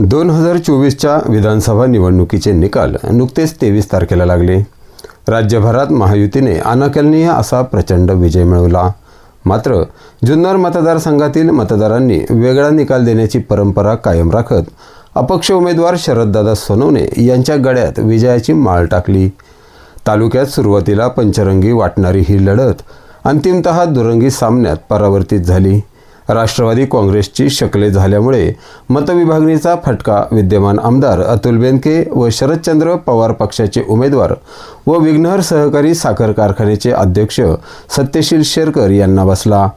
दोन हजार चोवीसच्या विधानसभा निवडणुकीचे निकाल नुकतेच तेवीस तारखेला लागले. राज्यभरात महायुतीने अनाकलनीय असा प्रचंड विजय मिळवला. मात्र जुन्नर मतदारसंघातील मतदारांनी वेगळा निकाल देण्याची परंपरा कायम राखत अपक्ष उमेदवार शरददादा सोनवणे यांच्या गड्यात विजयाची माळ टाकली. तालुक्यात सुरुवातीला पंचरंगी वाटणारी ही लढत अंतिमत दुरंगी सामन्यात परावर्तित झाली. राष्ट्रवादी काँग्रेसची शकले झाल्यामुळे मतविभागणीचा फटका विद्यमान आमदार अतुल बेनके व शरदचंद्र पवार पक्षाचे उमेदवार व विघ्नहर सहकारी साखर कारखान्याचे अध्यक्ष सत्यशील शेरकर यांना बसला.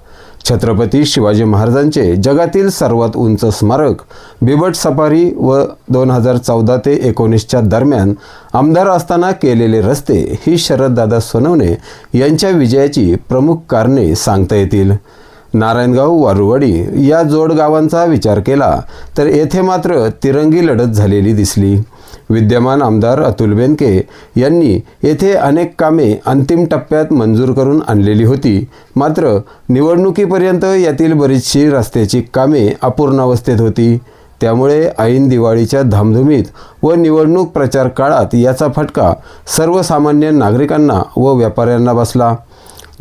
छत्रपती शिवाजी महाराजांचे जगातील सर्वात उंच स्मारक बिबट सफारी व दोन हजार चौदा ते एकोणीसच्या दरम्यान आमदार असताना केलेले रस्ते ही शरददादा सोनवणे यांच्या विजयाची प्रमुख कारणे सांगता येतील. नारायणगाव वारुवाडी या जोड गावांचा विचार केला तर येथे मात्र तिरंगी लढत झालेली दिसली. विद्यमान आमदार अतुल बेनके यांनी येथे अनेक कामे अंतिम टप्प्यात मंजूर करून आणलेली होती. मात्र निवडणुकीपर्यंत यातील बरीचशी रस्त्याची कामे अपूर्णावस्थेत होती. त्यामुळे ऐन दिवाळीच्या धामधुमीत व निवडणूक प्रचार काळात याचा फटका सर्वसामान्य नागरिकांना व व्यापाऱ्यांना बसला.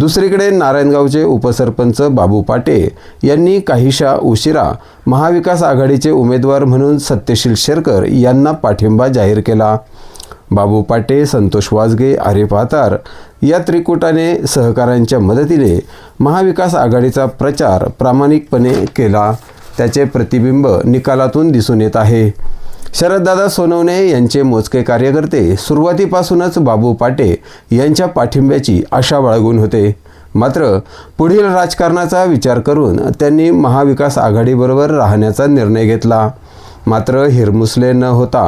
दुसरीकडे नारायणगावचे उपसरपंच बाबू पाटे यांनी काहीशा उशिरा महाविकास आघाडीचे उमेदवार म्हणून सत्यशील शेरकर यांना पाठिंबा जाहीर केला. बाबू पाटे संतोष वाजगे आरिफ आतार या त्रिकुटाने सहकाऱ्यांच्या मदतीने महाविकास आघाडीचा प्रचार प्रामाणिकपणे केला. त्याचे प्रतिबिंब निकालातून दिसून येत आहे. शरददादा सोनवणे यांचे मोजके कार्यकर्ते सुरुवातीपासूनच बाबू पाटे यांच्या पाठिंब्याची आशा बाळगून होते. मात्र पुढील राजकारणाचा विचार करून त्यांनी महाविकास आघाडीबरोबर राहण्याचा निर्णय घेतला. मात्र हिरमुसले न होता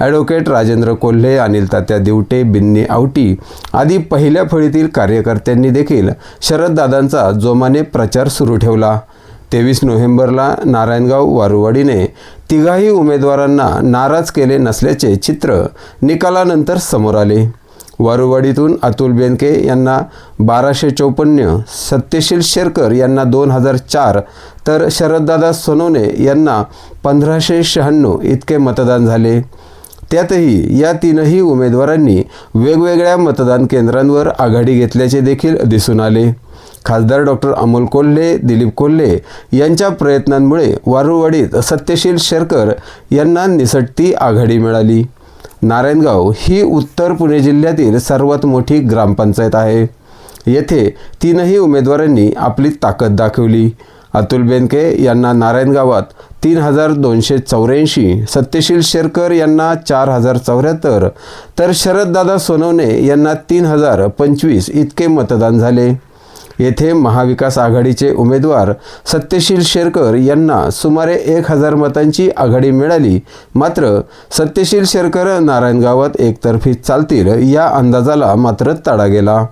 ॲडव्होकेट राजेंद्र कोल्हे अनिल तात्या दिवटे बिन्नी आवटी आदी पहिल्या फळीतील कार्यकर्त्यांनी देखील शरददादांचा जोमाने प्रचार सुरू ठेवला. तेवीस नोव्हेंबरला नारायणगाव वारुवाडीने तिघाही उमेदवारांना नाराज केले नसल्याचे चित्र निकालानंतर समोर आले. वारुवाडीतून अतुल बेनके यांना बाराशे चौपन्न सत्यशील शेरकर यांना दोन हजार चार तर शरददादा सोनवणे यांना पंधराशे शहाण्णव इतके मतदान झाले. त्यातही या तीनही उमेदवारांनी वेगवेगळ्या मतदान केंद्रांवर आघाडी घेतल्याचे देखील दिसून आले. खासदार डॉक्टर अमोल कोल्हे दिलीप कोल्हे यांच्या प्रयत्नांमुळे वारुवाडीत सत्यशील शेरकर यांना निसटती आघाडी मिळाली. नारायणगाव ही उत्तर पुणे जिल्ह्यातील सर्वात मोठी ग्रामपंचायत आहे. येथे तीनही उमेदवारांनी आपली ताकद दाखवली. अतुल बेनके यांना नारायणगावात तीन हजार दोनशे चौऱ्याऐंशी सत्यशील शेरकर यांना चार हजार चौऱ्याहत्तर तर शरददादा सोनवणे यांना तीन हजार पंचवीस इतके मतदान झाले. येथे महाविकास आघाडीचे उमेदवार सत्यशील शेरकर यांना सुमारे एक हजार मतांची आघाडी मिळाली. मात्र सत्यशील शेरकर नारायणगावात एकतर्फी चालतील या अंदाजाला मात्र तडा गेला.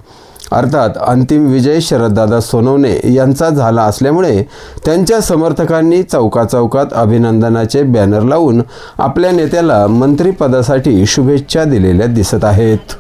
अर्थात अंतिम विजय शरददादा सोनवणे यांचा झाला असल्यामुळे त्यांच्या समर्थकांनी चौकाचौकात अभिनंदनाचे बॅनर लावून आपल्या नेत्याला मंत्रिपदासाठी शुभेच्छा दिलेल्या दिसत आहेत.